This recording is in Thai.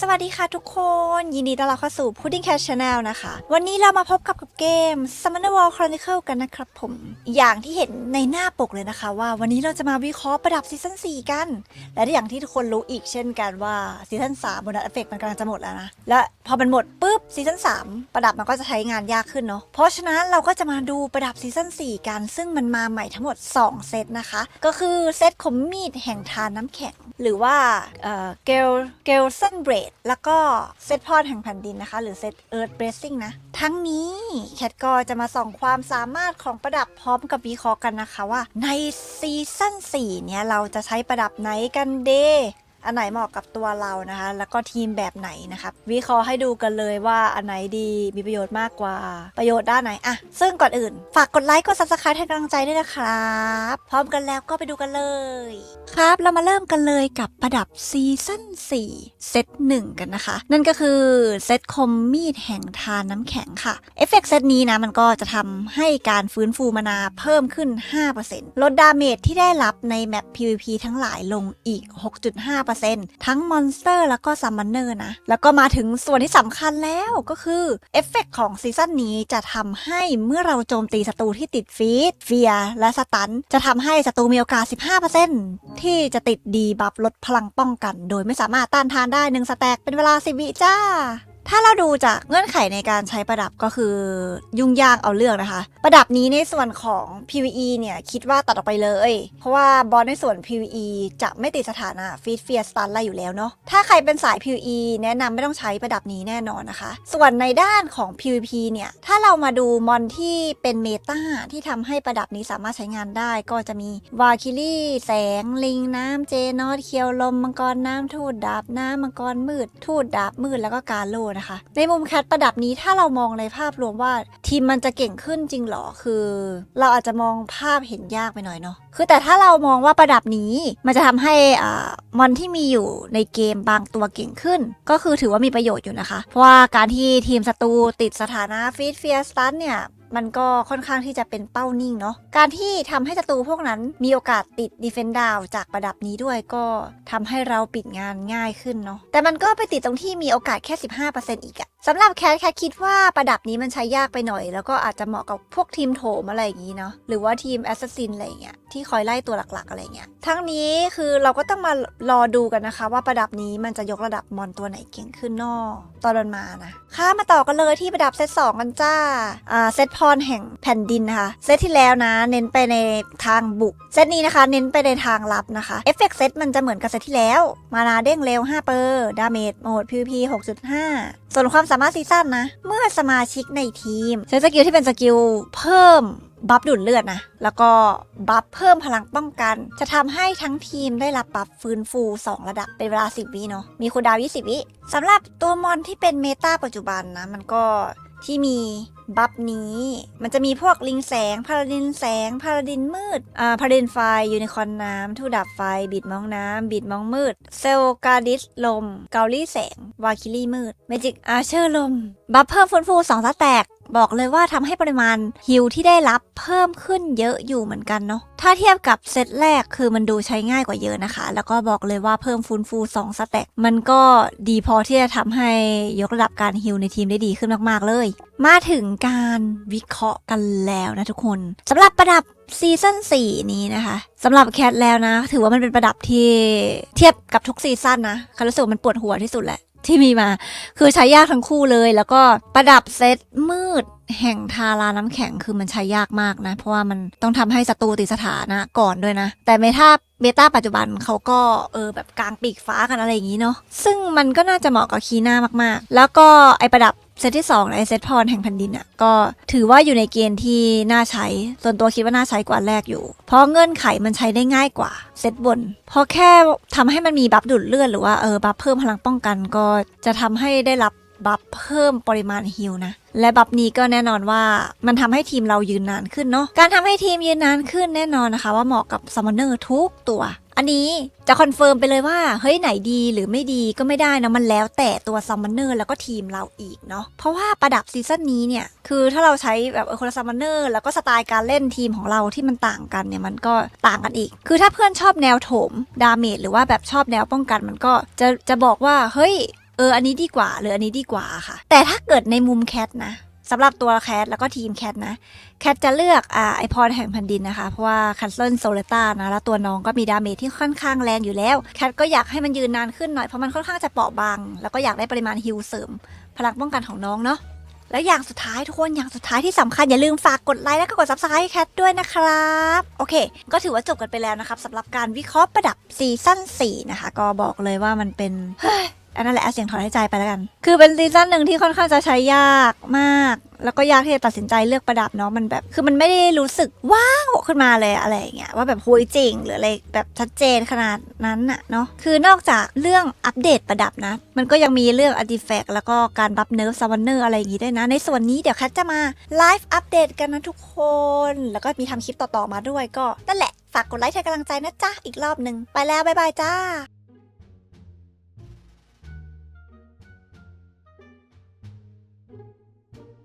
สวัสดีค่ะทุกคน ยินดีต้อนรับเข้าสู่ Pudding Cat Channel นะคะ วันนี้เรามาพบกับกับเกม Summoner War Chronicle กันนะครับผม อย่างที่เห็นในหน้าปกเลยนะคะ ว่าวันนี้เราจะมาวิเคราะห์ประดับซีซั่น4กัน และอย่างที่ทุกคนรู้อีกเช่นกันว่าซีซั่น3บนดัตเอฟเฟกมันกำลังจะหมดแล้วนะ และพอมันหมดปุ๊บซีซั่น3ประดับมันก็จะใช้งานยากขึ้นเนาะเพราะฉะนั้นเราก็จะมาดูประดับซีซั่น4กัน ซึ่งมันมาใหม่ทั้งหมด 2 เซตนะคะ ก็คือเซตคมมีดแห่งทานน้ำแข็งหรือว่าเกลเกลเซนเบรดแล้วก็เซตพอดแห่งแผ่นดินนะคะ หรือเซตเอิร์ธเบรสซิ่งนะ ทั้งนี้แคทก็จะมาส่องความสามารถของประดับพร้อมกับวิเคราะห์กันนะคะว่า ในซีซั่น4เนี่ยเราจะใช้ประดับไหนกันเด อันไหนเหมาะกับตัวเรานะคะ แล้วก็ทีมแบบไหนนะครับ วิเคราะห์ให้ดูกันเลยว่าอันไหนดีมีประโยชน์มากกว่าประโยชน์ด้านไหนอะซึ่งก่อนอื่น ฝากกดไลค์กด subscribe ให้กำลังใจด้วยนะครับ พร้อมกันแล้วก็ไปดูกันเลย ครับเรามาเริ่มกันเลยกับประดับซีซั่น4 เซต1 กันนะคะ นั่นก็คือเซตคมมีดแห่งทานน้ำแข็งค่ะเอฟเฟกต์เซตนี้นะมันก็จะทำให้การฟื้นฟูมานาเพิ่มขึ้น 5%ลดดาเมจที่ได้รับในแมป PVP ทั้งหลายลงอีก 6.5%ทั้งมอนสเตอร์แล้วก็ซัมมอนเนอร์นะ แล้วก็มาถึงส่วนที่สำคัญแล้วก็คือ เอฟเฟกต์ของซีซั่นนี้จะทำให้เมื่อเราโจมตีศัตรูที่ติดฟีดเฟียและสตัน จะทำให้ศัตรูมีโอกาส 15%ที่จะติดดีบัฟลดพลังป้องกัน โดยไม่สามารถต้านทานได้หนึ่งสแต็กเป็นเวลา 10 วิจ้า ถ้าเราดูจากเงื่อนไขในการใช้ประดับก็คือยุ่งยากเอาเรื่องนะคะ ประดับนี้ในส่วนของ PVE เนี่ยคิดว่าตัดออกไปเลย เพราะว่าบอสในส่วน PVE จะไม่ติดสถานะฟีดเฟียสตันอะไรอยู่แล้วเนาะถ้าใครเป็นสาย PVE แนะนำไม่ต้องใช้ประดับนี้แน่นอนนะคะ ส่วนในด้านของ PVP เนี่ยถ้าเรามาดูมอนที่เป็นเมตาที่ทำให้ประดับนี้สามารถใช้งานได้ก็จะมีวาคิลี่แสงลิงน้ำเจนอตเคียวลมมังกรน้ำทูดดาบน้ำมังกรมืดทูดดาบมืดแล้วก็กาโลนะคะ ในมุมแคทประดับนี้ถ้าเรามองในภาพรวมว่าทีมมันจะเก่งขึ้นจริงหรอคือ เราอาจจะมองภาพเห็นยากไปหน่อยเนาะคือแต่ถ้าเรามองว่าประดับนี้มันจะทำให้อ่ามอนที่มีอยู่ในเกมบางตัวเก่งขึ้น ก็คือถือว่ามีประโยชน์อยู่นะคะ เพราะว่าการที่ทีมศัตรูติดสถานะฟีดเฟียสตันเนี่ย มันก็ค่อนข้างที่จะเป็นเป้านิ่งเนาะ การที่ทำให้ศัตรูพวกนั้นมีโอกาสติดดีเฟนดาวจากประดับนี้ด้วยก็ทำให้เราปิดงานง่ายขึ้นเนาะ แต่มันก็ไปติดตรงที่มีโอกาสแค่ 15%อีกอะสำหรับแคทแคทคิดว่าประดับนี้มันใช้ยากไปหน่อย แล้วก็อาจจะเหมาะกับพวกทีมโถมอะไรอย่างนี้เนาะ หรือว่าทีมแอสซัสซินอะไรอย่างเงี้ยที่คอยไล่ตัวหลักๆอะไรเงี้ย ทั้งนี้คือเราก็ต้องมารอดูกันนะคะ ว่าประดับนี้มันจะยกระดับมอนตัวไหนเก่งขึ้นนอกตอนมันมานะค่ะมาต่อกันเลยที่ประดับเซตสองกันจ้าอ่าเซตพรแห่งแผ่นดินนะคะเซตที่แล้วนะ เน้นไปในทางบุกเซตนี้นะคะ เน้นไปในทางลับนะคะเอฟเฟกต์เซตมันจะเหมือนกับเซตที่แล้ว มานาเด้งเร็ว 5 เปอร์ดาเมจโหมด PVP 6.5 ส่วนความสามารถซีซั่นนะ เมื่อสมาชิกในทีมใช้สกิลที่เป็นสกิลเพิ่มบัฟดูดเลือดนะ แล้วก็บัฟเพิ่มพลังป้องกัน จะทำให้ทั้งทีมได้รับบัฟฟื้นฟู 2 ระดับเป็นเวลา 10 วิเนาะ มีคูลดาว 20 วิสำหรับตัวมอนที่เป็นเมตาปัจจุบันนะ มันก็ที่มี บัฟนี้ มันจะมีพวกลิงแสง พาราดินแสง พาราดินมืดอ่าพาราดินไฟ ยูนิคอนน้ำทูดับไฟ บิดมองน้ำ บิดมองมืด เซลกาดิสลม เกาลี่แสง วาคิลี่มืด เมจิกอาเชอร์ลม บัฟเพิ่มฟื้นฟูสองสแตกบอกเลยว่าทำให้ปริมาณฮิลที่ได้รับเพิ่มขึ้นเยอะอยู่เหมือนกันเนาะ ถ้าเทียบกับเซตแรกคือมันดูใช้ง่ายกว่าเยอะนะคะ แล้วก็บอกเลยว่าเพิ่มฟื้นฟู2สแต็กมันก็ดีพอที่จะทำให้ยกระดับการฮิลในทีมได้ดีขึ้นมากๆเลยมาถึงการวิเคราะห์กันแล้วนะทุกคนสำหรับประดับซีซั่น4นี้นะคะสำหรับแคทแล้วนะ ถือว่ามันเป็นประดับที่เทียบกับทุกซีซั่นนะคันรู้สึกว่ามันปวดหัวที่สุดแหละที่มีมา คือใช้ยากทั้งคู่เลย แล้วก็ประดับเซตมืด แห่งทาราน้ำแข็งคือมันใช้ยากมากนะ เพราะว่ามันต้องทำให้ศัตรูติดสถานะก่อนด้วยนะ แต่เมตาเบตาปัจจุบันเขาก็เออแบบกลางปีกฟ้ากันอะไรอย่างนี้เนาะซึ่งมันก็น่าจะเหมาะกับคีน่ามากๆ แล้วก็ไอประดับเซตที่ 2 ในเซตพรแห่งแผ่นดินอะก็ถือว่าอยู่ในเกณฑ์ที่น่าใช้ ส่วนตัวคิดว่าน่าใช้กว่าแรกอยู่ เพราะเงื่อนไขมันใช้ได้ง่ายกว่า เซตบน เพราะแค่ทำให้มันมีบัฟดูดเลือดหรือว่าเออบัฟเพิ่มพลังป้องกันก็จะทำให้ได้รับ บัฟเพิ่มปริมาณฮิลนะ และบัฟนี้ก็แน่นอนว่ามันทำให้ทีมเรายืนนานขึ้นเนาะ การทำให้ทีมยืนนานขึ้นแน่นอนนะคะ ว่าเหมาะกับซัมมอนเนอร์ทุกตัว อันนี้จะคอนเฟิร์มไปเลยว่าเฮ้ยไหนดีหรือไม่ดีก็ไม่ได้นะมันแล้วแต่ตัวซัมมอนเนอร์แล้วก็ทีมเราอีกเนาะ เพราะว่าประดับซีซั่นนี้เนี่ยคือถ้าเราใช้แบบคนละซัมมอนเนอร์แล้วก็สไตล์การเล่นทีมของเราที่มันต่างกันเนี่ยมันก็ต่างกันอีก คือถ้าเพื่อนชอบแนวโถมดาเมจหรือว่าแบบชอบแนวป้องกันมันก็จะจะบอกว่าเฮ้ย เอออันนี้ดีกว่าหรืออันนี้ดีกว่าค่ะ แต่ถ้าเกิดในมุมแคทนะสำหรับตัวแคทแล้วก็ทีมแคทนะ แคทจะเลือกอ่าไอพรแห่งแผ่นดินนะคะ เพราะว่าคัสเซิลโซเลต้านะ แล้วตัวน้องก็มีดาเมจที่ค่อนข้างแรงอยู่แล้ว แคทก็อยากให้มันยืนนานขึ้นหน่อย เพราะมันค่อนข้างจะเปราะบาง แล้วก็อยากได้ปริมาณฮิลเสริม พลังป้องกันของน้องเนาะแล้วอย่างสุดท้ายทุกคนอย่างสุดท้ายที่สำคัญอย่าลืมฝากกดไลค์และก็กด subscribe ให้แคทด้วยนะครับ โอเค ก็ถือว่าจบกันไปแล้วนะครับสำหรับการวิเคราะห์ประดับซีซั่น4นะคะก็บอกเลยว่ามันเป็นเฮ้ย อันนั้นแหละเอาเสียงถอนหายใจไปแล้วกัน คือเป็นซีซั่นหนึ่งที่ค่อนข้างจะใช้ยากมาก แล้วก็ยากที่จะตัดสินใจเลือกประดับเนาะมันแบบ คือมันไม่ได้รู้สึกว้าวขึ้นมาเลยอะไรอย่างเงี้ยว่าแบบโหยจริง หรืออะไรแบบชัดเจนขนาดนั้นน่ะเนาะคือนอกจากเรื่องอัปเดตประดับนะ มันก็ยังมีเรื่อง artifact แล้วก็การบัฟเนิร์ฟซาวันเนอร์อะไรอย่างงี้ด้วยนะ ในส่วนนี้เดี๋ยวแคทจะมาไลฟ์อัปเดตกันนะทุกคน แล้วก็มีทำคลิปต่อๆมาด้วยก็นั่นแหละฝากกดไลค์ให้กำลังใจนะจ๊ะอีกรอบหนึ่งไปแล้วบ๊ายบายจ้า